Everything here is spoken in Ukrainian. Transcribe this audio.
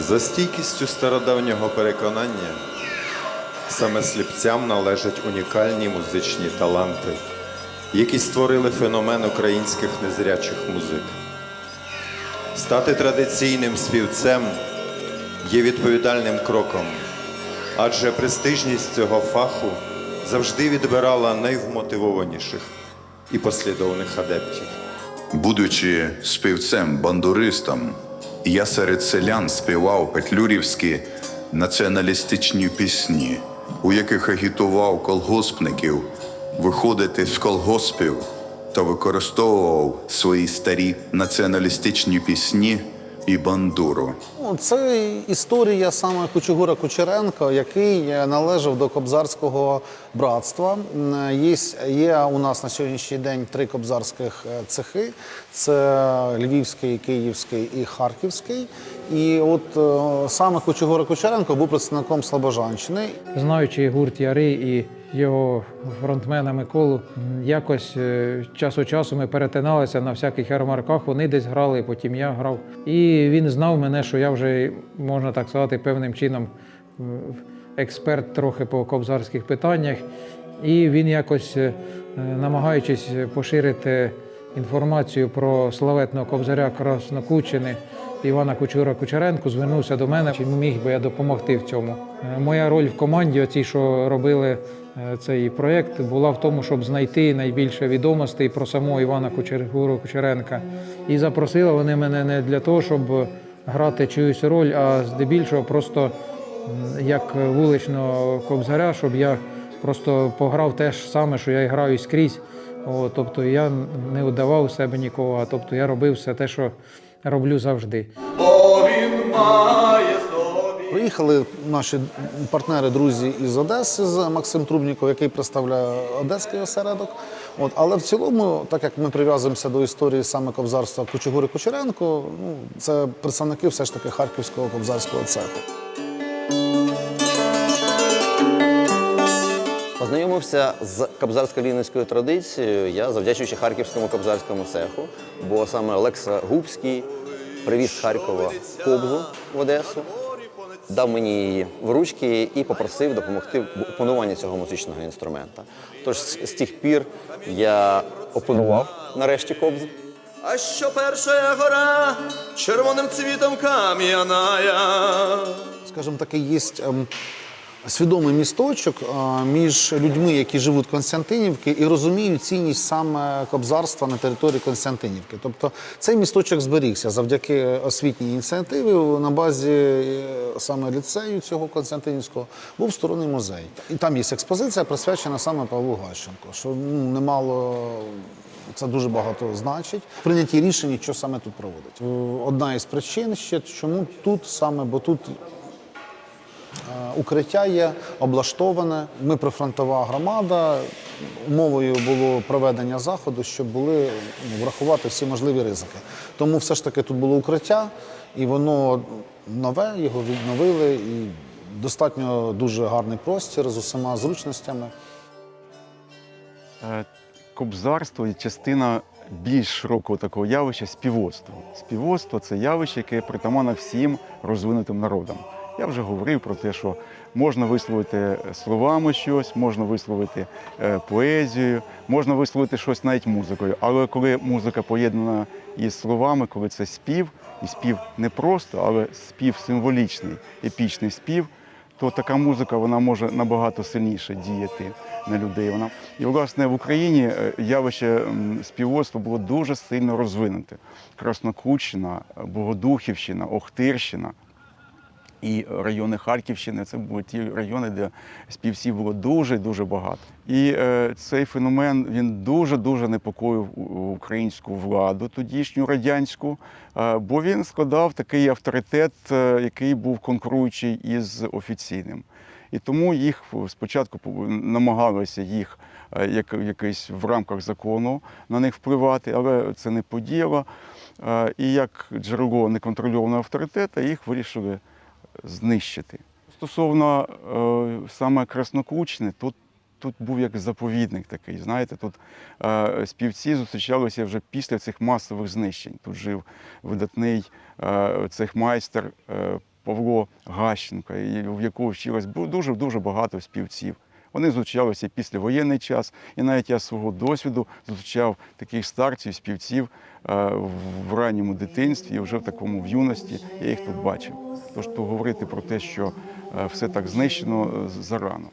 За стійкістю стародавнього переконання, саме сліпцям належать унікальні музичні таланти, які створили феномен українських незрячих музик. Стати традиційним співцем є відповідальним кроком, адже престижність цього фаху завжди відбирала найвмотивованіших і послідовних адептів. Будучи співцем, бандуристом, я серед селян співав петлюрівські націоналістичні пісні, у яких агітував колгоспників виходити з колгоспів та використовував свої старі націоналістичні пісні і бандуру. Ну, Це історія саме Кучугура Кучеренко, який е, належав до кобзарського братства. М, Є, є у нас на сьогоднішній день три кобзарських е, цехи: це Львівський, Київський і Харківський. І от е, саме Кучугура Кучеренко був представником Слобожанщини. Знаючи гурт Яри і його фронтмена Миколу, якось е, час від часу ми перетиналися на всяких ярмарках. Вони десь грали, потім я грав. І він знав мене, що я вже, можна так сказати, певним чином е, експерт трохи по кобзарських питаннях. І він якось, е, намагаючись поширити інформацію про славетного кобзаря Краснокучини Івана Кучура Кучеренко, звернувся до мене, чи міг би я допомогти в цьому. Моя роль в команді, оці, що робили цей проєкт, була в тому, щоб знайти найбільше відомостей про самого Івана Кучергуру Кучеренка. І запросили вони мене не для того, щоб грати чиюсь роль, а здебільшого просто як вуличного кобзаря, щоб я просто пограв те ж саме, що я і граю скрізь. О, тобто я не удавав себе нікого, а тобто я робив все те, що роблю завжди. Приїхали наші партнери, друзі із Одеси, з Максим Трубніков, який представляє Одеський осередок. От, але в цілому, так як ми прив'язуємося до історії саме кобзарства Кучугури Кучеренко, ну, це представники все ж таки Харківського кобзарського цеху. Познайомився з кобзарсько-лінницькою традицією я завдячуючи харківському кобзарському цеху, бо саме Олекса Губський привіз з Харкова кобзу в Одесу, дав мені її в ручки і попросив допомогти в опануванні цього музичного інструмента. Тож з тих пір я опанував нарешті кобзу. А що перша гора червоним цвітом кам'яная. Скажімо, таки є ем, свідомий місточок е, між людьми, які живуть в Константинівці, і розуміють цінність саме кобзарства на території Константинівки. Тобто цей місточок зберігся завдяки освітній ініціативі на базі е, саме ліцею цього Константинівського був створений музей. І там є експозиція, присвячена саме Павлу Гащенко, що ну, немало. Це дуже багато значить. Прийняті рішення, що саме тут проводить. Е, Одна із причин ще чому тут саме, бо тут Укриття є облаштоване. Ми прифронтова громада. Умовою було проведення заходу, щоб були ну, врахувати всі можливі ризики. Тому все ж таки тут було укриття, і воно нове, його відновили. І достатньо дуже гарний простір з усіма зручностями. Е, Кобзарство і частина більш широкого такого явища співоцтво. Співоцтво це явище, яке притаманне всім розвинутим народам. Я вже говорив про те, що можна висловити словами щось, можна висловити е, поезією, можна висловити щось навіть музикою. Але коли музика поєднана із словами, коли це спів, і спів не просто, але спів символічний, епічний спів, то така музика вона може набагато сильніше діяти на людей. Вона і власне в Україні е, явище співоцтва було дуже сильно розвинуте. Краснокутщина, Богодухівщина, Охтирщина. І райони Харківщини це були ті райони, де співців було дуже дуже багато. І е, цей феномен він дуже дуже непокоїв українську владу, тодішню радянську, е, бо він складав такий авторитет, е, який був конкуруючий із офіційним. І тому їх спочатку намагалися їх е, як, якось в рамках закону на них впливати, але це не подіяло. Е, І як джерело неконтрольованого авторитету їх вирішили знищити. Стосовно е, саме Краснокучни, тут, тут був як заповідник такий. Знаєте, тут е, співці зустрічалися вже після цих масових знищень. Тут жив видатний е, цехмайстер е, Павло Гащенко, в якого вчилось дуже дуже багато співців. Вони зустрічалися післявоєнний час, і навіть я з свого досвіду зустрічав таких старців, співців е, в ранньому дитинстві, вже в такому в юності я їх тут бачив. Тож то говорити про те, що е, все так знищено е, зарано.